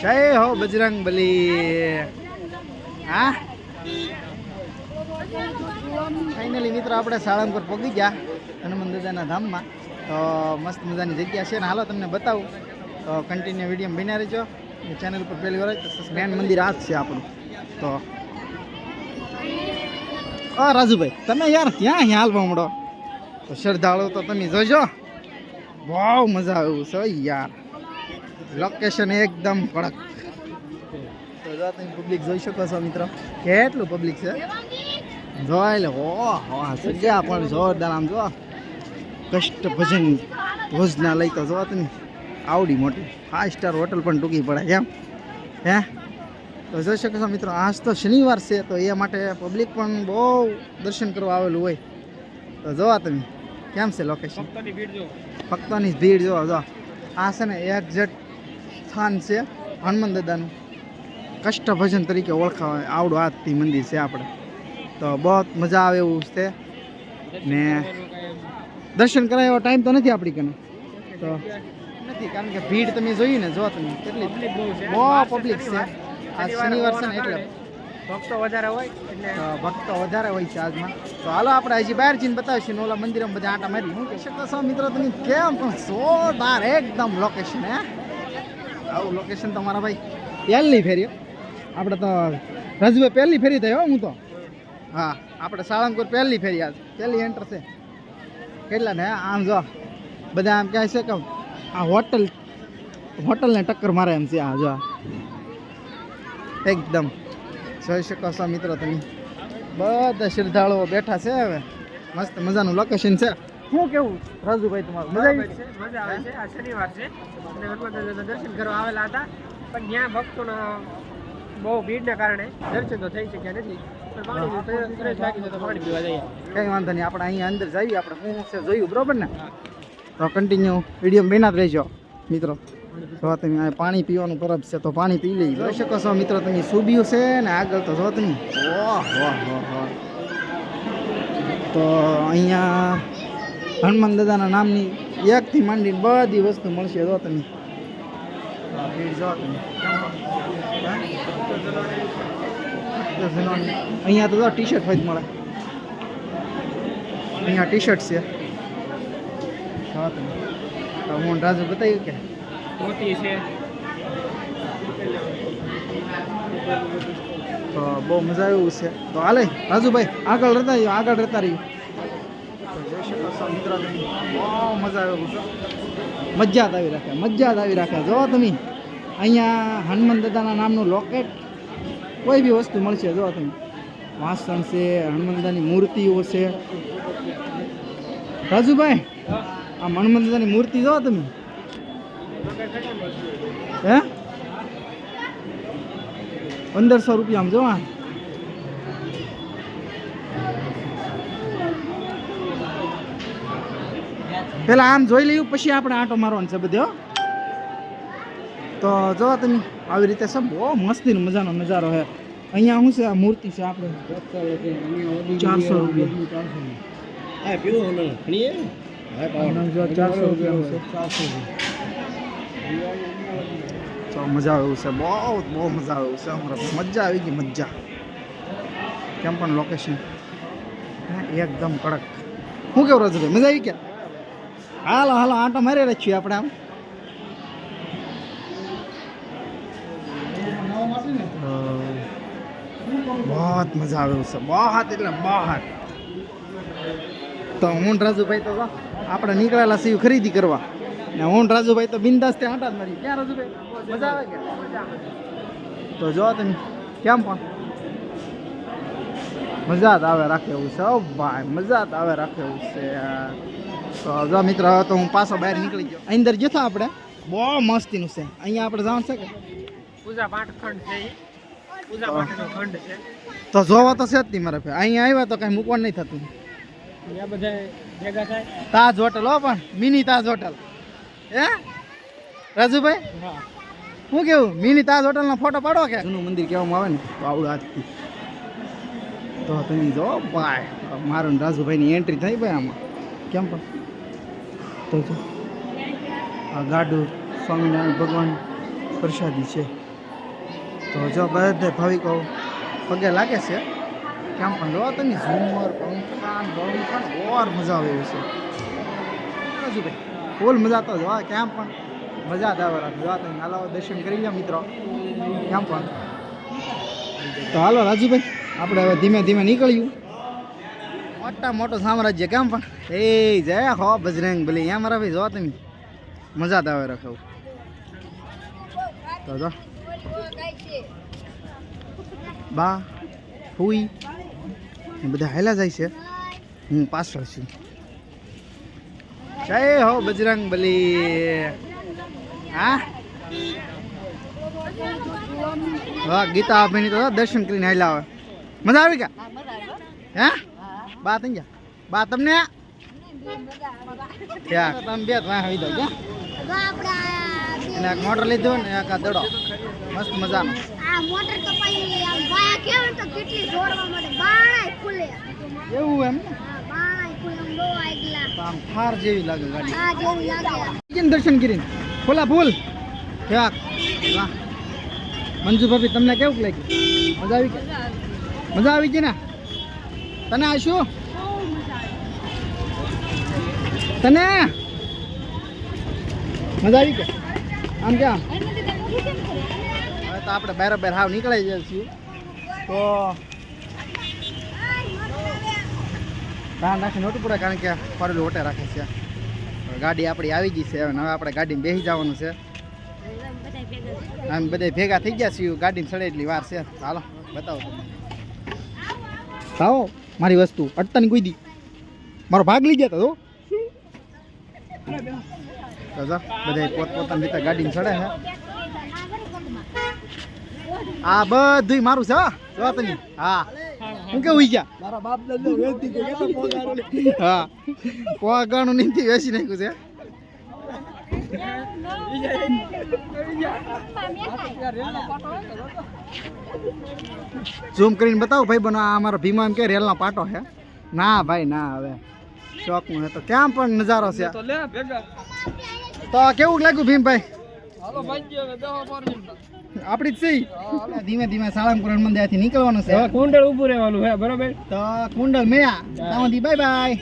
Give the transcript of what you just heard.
જય હો બજરંગ બલી. હા? ફાઇનલી મિત્રો આપણે સાળંગપુર પહોંચી ગયા હનુમાન દાદાના ધામમાં. તો મસ્ત મજાની જગ્યા છે ને હાલો તમને બતાવું. તો કન્ટિન્યુ વીડિયો બન્યા રહેજો. ચેનલ પર પહેલી વાર જ્ઞાન મંદિર આ જ છે આપણું. તો હા રાજુભાઈ, તમે યાર ત્યાં હાલ હાલવા તો શ્રદ્ધાળુ તો તમે જોજો. બહુ મજા આવ્યું છે યાર. લોકેશન એકદમ કડક. તો તમે પબ્લિક જોઈ શકો છો મિત્રો. કેટલું પબ્લિક છે? જોઈ લે. ઓ જગ્યા પણ જોરદાર આમ જો કષ્ટ ભજન ભોજના લઈ તો જોવા તમે. આવડી મોટી. ફાઇવ સ્ટાર હોટલ પણ ટૂંકી પડે કેમ હે? તો જોઈ શકો છો મિત્રો આજ તો શનિવાર છે તો એ માટે પબ્લિક પણ બહુ દર્શન કરવા આવેલું હોય. તો જોવા તમે કેમ છે લોકેશન ભક્તોની ભીડ જો જો આ છે ને એક્ઝેક્ટ સ્થાન છે. હનુમાન દાદાનું કષ્ટ ભજન તરીકે ઓળખાવે આવડું આજથી મંદિર છે આપણે. તો બહુ મજા આવે એવું છે. ને દર્શન કરાય એવો ટાઈમ તો નથી આપણી કને. તો નથી કારણ કે ભીડ તમે જોઈ ને જો તમે કેટલી બહુ પબ્લિક છે. આજ શનિવાર છે ને એટલે ભક્તો વધારે હોય એટલે ભક્તો વધારે હોય છે આજમાં. તો હાલો આપણે હજી બહાર જઈને બતાવીશું ઓલા મંદિરમાં બધા આટા મારી હું કહી શકો મિત્રો તમે કેમ પણ જોરદાર એકદમ લોકેશન હે. આવું લોકેશન તમારા ભાઈ પહેલી ફેરી. આપણે તો રજવે પહેલી ફેરી થઈ હો હું તો. હા, આપણે સાળંગપુર પહેલી ફેરી આજ. પહેલી એન્ટર છે. કેટલા ને? આમ જો, બધા આમ કહે છે કે આ હોટલ, હોટલને ટક્કર મારે એમ છે આ જો. એકદમ. જોઈ શકો છો મિત્રો તમે. બધા શ્રદ્ધાળુઓ બેઠા છે હવે. મસ્ત મજાનું લોકેશન છે. શું કેવું? રાજુભાઈ તમારું? મજા આવી છે, મજા આવે છે. આ શનિવાર છે. અને હનુમાન દર્શન કરવા આવેલા હતા. પણ ત્યાં ભક્તોનો બહુ ભીડના કારણે દર્શન તો થઈ શક્યા નથી. કઈ વાંધો નહીં આપણે અહીંયા અંદર જઈએ આપણે શું છે જોયું બરોબર ને? તો કન્ટિન્યુ વીડિયો જ રહેજો મિત્રો. જો તમે પાણી પીવાનું પરબ છે તો પાણી પી લઈ. જોઈ શકો છો મિત્રો તમે સુબ્યું છે ને આગળ તો જો તમે ઓહ વાહ વાહ વાહ. તો અહીંયા હનુમાન દાદાના નામની એકથી માંડીને બધી વસ્તુ મળશે જો તમે? અહીંયા તો ટી શર્ટ ફાઈ મળે. અહીંયા ટી શર્ટ છે. હા તમે. તો હું રાજુ બતાવ્યું કે? ધોતી છે. તો બહુ મજા આવે એવું છે. તો હાલે રાજુભાઈ આગળ રહેતા રહ્યું આગળ રહેતા રહ્યું. મજા જ આવી રાખે મજા જ આવી રાખે. જો તમે, અહીંયા હનુમાન દાદાના નામનું લોકેટ કોઈ બી વસ્તુ મળશે જો તમે. વાસણ છે, હનુમાન દાદાની મૂર્તિઓ છે. રાજુભાઈ આ હનુમાન દાદાની મૂર્તિ જો તમે. હે? પંદરસો રૂપિયામાં જો પેલા આમ જોઈ લઈએ પછી આપણે આંટો મારવાનો છે બધો તો જો તમે આવી રીતે સબ બહુ મસ્તી મજાનો નજારો છે. અહીંયા શું છે? આ મૂર્તિ છે આપણે. ચારસો રૂપિયા. ચારસો રૂપિયાનું તો મજા આવે એવું છે. બહુ બહુ મજા આવે એવું છે અમારા. મજા આવી ગઈ મજા. કેમ પણ લોકેશન એકદમ કડક. શું કેવું રાજુભાઈ? મજા આવી ગયા? હાલો હાલો, આંટો મારી રહીએ આપણે આમ. બહુ મજા આવે એવું છે. બહુ એટલે બહુ તો હું ને રાજુભાઈ તો જો, આપણે નીકળેલા છીએ ખરીદી કરવા. ને હું ને રાજુભાઈ તો બિંદાસ તે આંટા જ મારી ક્યાં રાજુભાઈ? મજા આવે કે? તો જો તમે, કેમ પણ? મજા જ આવે રાખે એવું છે. ઓ ભાઈ, મજા જ આવે રાખે એવું છે તો જો મિત્ર તો હું પાછો બહાર નીકળી ગયો. અંદર જતા આપણે. બહુ મસ્તીનું છે. અહીંયા આપણે જવાનું છે કે? પૂજા પાઠ છે પૂજા પાઠનો ખંડ છે. તો જોવા તો છે જ નહીં મારે ભાઈ. અહીંયા આવ્યા તો કાંઈ મૂકવાનું નહીં થતું. તાજ હોટલ હો પણ મિની તાજ હોટલ. હે? રાજુભાઈ? હા. શું કેવું? મિની તાજ હોટલનો ફોટો પાડો કે? જૂનું મંદિર કહેવામાં આવે ને તો આવડું આજથી. તો તમે જો ભાઈ મારું ને રાજુભાઈની એન્ટ્રી થઈ ભાઈ આમાં. કેમ પણ? તો જો, આ ગાડું સ્વામિનારાયણ ભગવાન પ્રસાદી છે. તો જો બધે ભાવિકો પગે લાગે છે. કેમ પણ જો, તમે ઝુમર પંખા પંખા ઓર મજા આવે એવી છે. રાજુભાઈ ફૂલ મજા તો જોવા કેમ પણ? મજા જ આવે જોવા તમે હાલો, દર્શન કરી લો મિત્રો. કેમ પણ? તો હાલો, રાજુભાઈ, આપણે હવે ધીમે ધીમે નીકળ્યું મોટા મોટું સામ્રાજ્ય કેમ પણ? એ જય હો બજરંગ બલી એમ મારા ભાઈ જો તમે? મજા આવે રાખે તો જો. બા હુઈ. બધા હેલા જાય છે. હું પાછળ છું. જય હો બજરંગ બલી. હા? હા ગીતા આપીની તો દર્શન કરીને હેલા આવે. મજા આવી ગયા? હે? બા થઈ ગયા? બા તમને? તમે બે આવી દો એક મોટર લીધો ને એક દડો. મસ્ત મજાનો. એવું એમ આમ ફાર જેવી લાગે ગાડી. દર્શન કરીને? ફૂલા ફૂલ યાર વાહ. મંજુ ભાભી તમને કેવું લાગ્યું? મજા આવી કે? મજા આવી ગઈ ને? તને આ શું તને? મજા આવી કે? આમ કે હવે તો આપણે બરાબર હાવ નીકળી જાય છીએ. તો ધ્યાન રાખીને નહોતું પડે કારણ કે ફરેલું હોટે રાખે છે. ગાડી આપણી આવી ગઈ છે. હવે આપણે ગાડીમાં બેસી જવાનું છે. આમ બધા ભેગા થઈ ગયા છીએ. ગાડીમાં સડે એટલી વાર છે. હાલો બતાવો. તમે લાવો મારી વસ્તુ. અટતાની કોઈ દી. મારો ભાગ લઈ ગયા તો બધા પોતપોતાની રીતે ગાડીને ચડે છે. આ બધું મારું છે હા. હા. હું કેવું ગયા? મારા બાપ દાદા હા. પોગાણું નીતિ વેચી નાખ્યું છે. ઝૂમ કરીને બતાવો ભાઈ બનો આ અમારો ભીમા એમ કે રેલનો પાટો છે. ના ભાઈ ના હવે શોખનું છે. તો ક્યાં પણ નજારો છે? તો કેવું લાગ્યું ભીમભાઈ આપણી જ સી ધીમે ધીમે સાળંગપુર મંદિરથી નીકળવાનું છે. કુંડળ ઊભું રહેવાનું હે બરોબર? તો કુંડલ મળ્યા. ત્યાંથી બાય બાય.